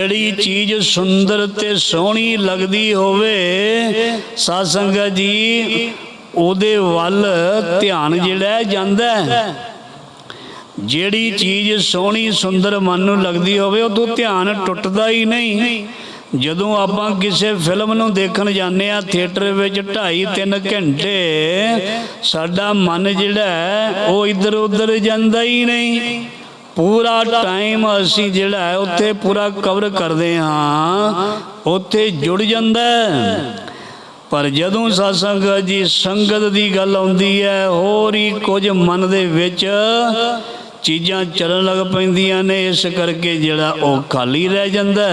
ਜਿਹੜੀ ਚੀਜ਼ ਸੁੰਦਰ ਤੇ ਸੋਹਣੀ ਲੱਗਦੀ ਹੋਵੇ ਸਾਧ ਸੰਗਤ ਜੀ, ਉਹਦੇ ਵੱਲ ਧਿਆਨ ਜਿਹੜਾ ਜਾਂਦਾ ਜਿਹੜੀ ਚੀਜ਼ ਸੋਹਣੀ ਸੁੰਦਰ ਮਨ ਨੂੰ ਲੱਗਦੀ ਹੋਵੇ ਉਦੋਂ ਧਿਆਨ ਟੁੱਟਦਾ ਹੀ ਨਹੀਂ। ਜਦੋਂ ਆਪਾਂ ਕਿਸੇ ਫਿਲਮ ਨੂੰ ਦੇਖਣ ਜਾਂਦੇ ਆ ਥੀਏਟਰ ਵਿੱਚ 2.5 3 ਘੰਟੇ, ਸਾਡਾ ਮਨ ਜਿਹੜਾ ਹੈ, ਉਹ ਇੱਧਰ ਉੱਧਰ ਜਾਂਦਾ ਹੀ ਨਹੀਂ। ਪੂਰਾ ਟਾਈਮ ਅਸੀਂ ਜਿਹੜਾ ਹੈ ਉੱਥੇ ਪੂਰਾ ਕਵਰ ਕਰਦੇ ਹਾਂ। ਉੱਥੇ ਜੁੜ ਜਾਂਦਾ ਪਰ ਜਦੋਂ ਸਾਸੰਗ ਜੀ ਸੰਗਤ ਦੀ ਗੱਲ ਆਉਂਦੀ ਹੈ, ਹੋਰ ਹੀ ਕੁਝ ਮਨ ਦੇ ਵਿੱਚ ਚੀਜ਼ਾਂ ਚੱਲਣ ਲੱਗ ਪੈਂਦੀਆਂ ਨੇ। ਇਸ ਕਰਕੇ ਜਿਹੜਾ ਉਹ ਖਾਲੀ ਰਹਿ ਜਾਂਦਾ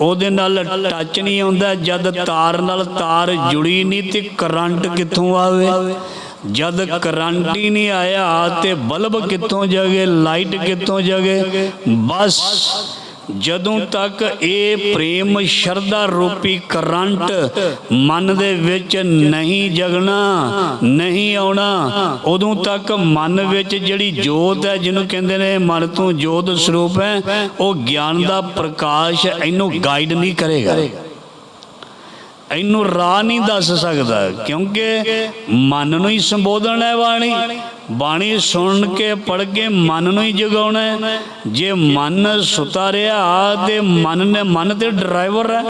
ਉਹਦੇ ਨਾਲ ਟੱਚ ਨਹੀਂ ਆਉਂਦਾ। ਜਦ ਤਾਰ ਨਾਲ ਤਾਰ ਜੁੜੀ ਨਹੀਂ ਤੇ ਕਰੰਟ ਕਿੱਥੋਂ ਆਵੇ? ਜਦ ਕਰੰਟ ਹੀ ਨਹੀਂ ਆਇਆ ਤੇ ਬਲਬ ਕਿੱਥੋਂ ਜਗੇ, ਲਾਈਟ ਕਿੱਥੋਂ ਜਗੇ? ਬਸ ਜਦੋਂ ਤੱਕ ਇਹ ਪ੍ਰੇਮ ਸ਼ਰਧਾ ਰੂਪੀ ਕਰੰਟ ਮਨ ਦੇ ਵਿੱਚ ਨਹੀਂ ਜਗਣਾ, ਨਹੀਂ ਆਉਣਾ, ਉਦੋਂ ਤੱਕ ਮਨ ਵਿੱਚ ਜਿਹੜੀ ਜੋਤ ਹੈ, ਜਿਹਨੂੰ ਕਹਿੰਦੇ ਨੇ ਮਨ ਤੋਂ ਜੋਤ ਸਰੂਪ ਹੈ, ਉਹ ਗਿਆਨ ਦਾ ਪ੍ਰਕਾਸ਼ ਇਹਨੂੰ ਗਾਈਡ ਨਹੀਂ ਕਰੇਗਾ। ਇਹਨੂੰ ਰਾਹ ਨਹੀਂ ਦੱਸ ਸਕਦਾ, ਕਿਉਂਕਿ ਮਨ ਨੂੰ ਹੀ ਸੰਬੋਧਨ ਹੈ ਬਾਣੀ। ਬਾਣੀ ਸੁਣ ਕੇ ਪੜ ਕੇ ਮਨ ਨੂੰ ਹੀ ਜਗਾਉਣਾ ਜੇ ਮਨ ਸੁਤਾ ਰਿਹਾ ਤੇ ਮਨ ਨੇ, ਮਨ ਤੇ ਡਰਾਈਵਰ ਹੈ।